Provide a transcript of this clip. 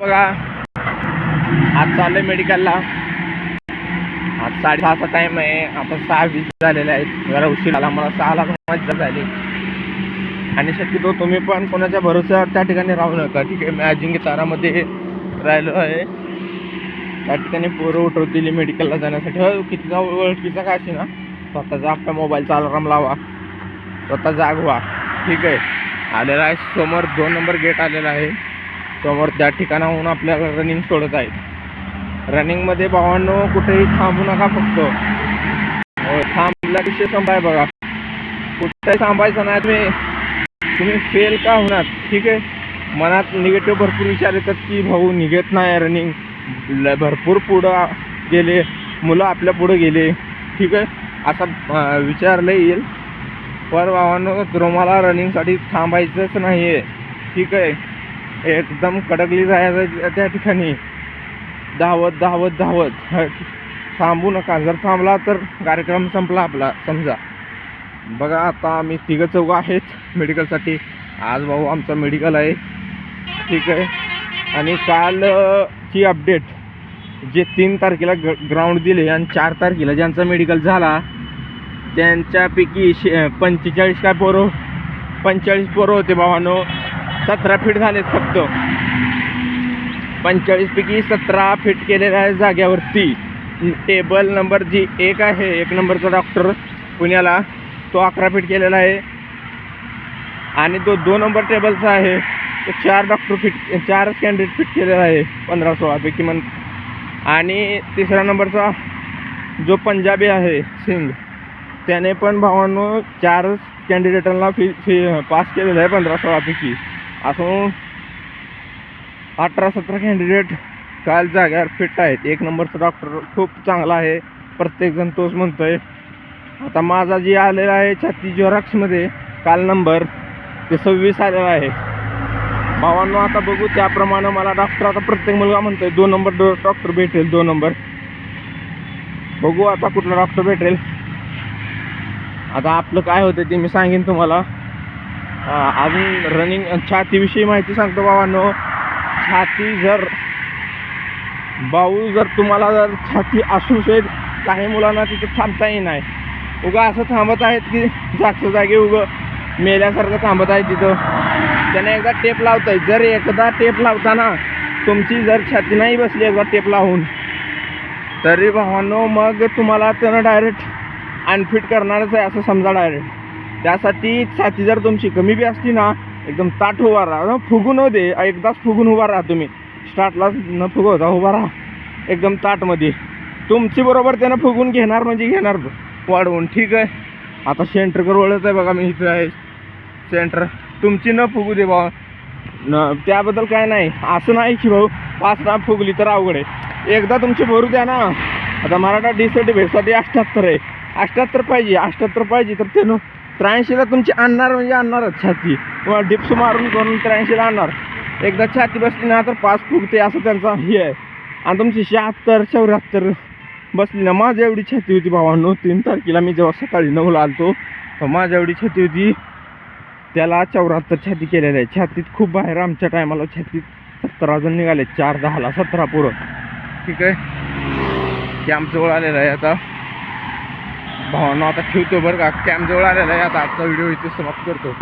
बघा. आज चाललंय मेडिकलला आज साडेसहाचा टाइम आहे. आता सहा वीस झालेला आहेत. जरा उशीर आला. मला सहाला मज्जा झाली. आणि शक्यतो तुम्ही पण कोणाच्या भरोसा त्या ठिकाणी राहू नका. ठीक आहे मी अजिंक्य तारामध्ये राहिलो आहे. त्या ठिकाणी पोरं उठवतील मेडिकलला जाण्यासाठी. हो, किती कितीचा ओळखीचा काय असे ना? स्वतःचा आपल्या मोबाईलचा अलाराम लावा. स्वतः जागवा. ठीक आहे. आलेला आहे. समोर दोन नंबर गेट आलेला आहे. समोर त्या ठिकाणाहून आपल्याला रनिंग सोडत आहेत. रनिंगमध्ये भावांनो कुठेही थांबू नका फक्त. हो, थांबला विषय संपाय बघा. कुठेही थांबायचं नाही तुम्ही. तुम्ही फेल का होणार? ठीक आहे. मनात निगेटिव्ह भरपूर विचार येतात की भाऊ निघत नाही रनिंग ल भरपूर पुढं गेले. मुलं आपल्या पुढं गेले. ठीक आहे. असा विचारलं येईल. पर भावांनो तुम्हाला रनिंगसाठी थांबायचंच नाही आहे ठीक आहे. एकदम कडकली जायचं त्या ठिकाणी. धावत धावत धावत. थांबू नका. जर थांबला तर कार्यक्रम संपला आपला समजा. बघा आता आम्ही तिघं चौघं आहेत मेडिकलसाठी. आज भाऊ आमचं मेडिकल आहे. ठीक आहे. आणि कालची अपडेट. जे तीन तारखेला ग ग्राउंड दिले आणि चार तारखेला ज्यांचा मेडिकल झाला त्यांच्यापैकी शे पंचेचाळीस काय पोरं पंचेचाळीस पोरं होते भावानो. सतरा फीट झालेत फक्त. पंचेचाळीसपैकी सतरा फिट केलेल्या आहे जाग्यावरती. टेबल नंबर जी एक आहे एक नंबरचा डॉक्टर पुण्याला तो अकरा फीट केलेला आहे. आणि तो दोन नंबर टेबलचा आहे तो चार डॉक्टर फिट चारच कॅन्डिडेट फिट केलेला आहे पंधरा सोळापैकी मन आणि तिसऱ्या नंबरचा जो पंजाबी आहे सिंग त्याने पण भावांनो चारच कॅन्डिडेटांना फी फी पास केलेलं आहे पंधरा सोळापैकी असं अठरा सतरा कॅन्डिडेट काल जाग्यावर फिट आहेत. एक नंबरचा डॉक्टर खूप चांगला आहे. प्रत्येकजण तोच म्हणतो आहे आता माझा जे आलेला आहे छाती जोराक्समध्ये काल नंबर ते सव्वीस आलेला आहे. भावांनो आता बघू त्याप्रमाणे मला डॉक्टर आता प्रत्येक मुलगा म्हणतोय दोन नंबर डो डॉक्टर भेटेल दोन नंबर बघू आता कुठला डॉक्टर भेटेल. आता आपलं काय होतं ते मी सांगेन तुम्हाला. अजून रनिंग छातीविषयी माहिती सांगतो बाबांनो छाती जर भाऊ जर तुम्हाला जर छाती असू शकेल काही मुलांना तिथं थांबताही नाही. उगा असं थांबत आहेत की जागच्या जागी उगं मेल्यासारखं थांबत आहे तिथं. त्याने एकदा टेप लावताय. जर एकदा टेप लावताना तुमची जर छाती नाही बसली एकदा टेप लावून तरी भावांनो मग तुम्हाला त्यानं डायरेक्ट अनफिट करणारच आहे असं समजा डायरेक्ट त्यासाठी छाती जर तुमची कमी बी असली ना एकदम ताट उभा राहा. न फुगून हो दे एकदाच फुगून उभा राहा तुम्ही. स्टार्टला न फुगवता उभा राहा. एकदम ताटमध्ये तुमची बरोबर त्यानं फुगून घेणार म्हणजे घेणार वाढवून. ठीक आहे? आता सेंटरकर वळत आहे बघा मी इथं आहे. सेंटर तुमची न फुगू दे भाऊ. न त्याबद्दल काय नाही. असं नाही की भाऊ पाच ना फुगली तर अवघड आहे. एकदा तुमची भरू द्या ना. आता मराठा डी सर्टिफिकेटसाठी अठ्ठ्याहत्तर आहे. अठ्ठ्याहत्तर पाहिजे. अठ्ठ्याहत्तर पाहिजे तर त्यानं त्र्याऐंशीला तुमची आणणार म्हणजे आणणारच छाती. किंवा डिप्स मारून करून त्र्याऐंशीला आणणार. एकदा छाती बसली ना तर पाच फुगते असं त्यांचा हे आहे. आणि तुमची शहात्तर चौऱ्याहत्तर बसली ना माझ्या एवढी छाती होती भावांनो तीन तारखेला मी जेव्हा सकाळी नऊला आलतो तर माझ्या एवढी छाती होती. त्याला चौऱ्याहत्तर छाती केलेल्या आहे. छातीत खूप बाहेर आमच्या टायमाला छातीत सत्तर जण निघाले. चार दहाला सतरा पोरं. ठीक आहे? कॅम्पजवळ आलेला आहे आता. भावांनो आता ठेवतो बरं का कॅम्प जवळ आलेला आहे आता आजचा व्हिडिओ इथे समाप्त करतो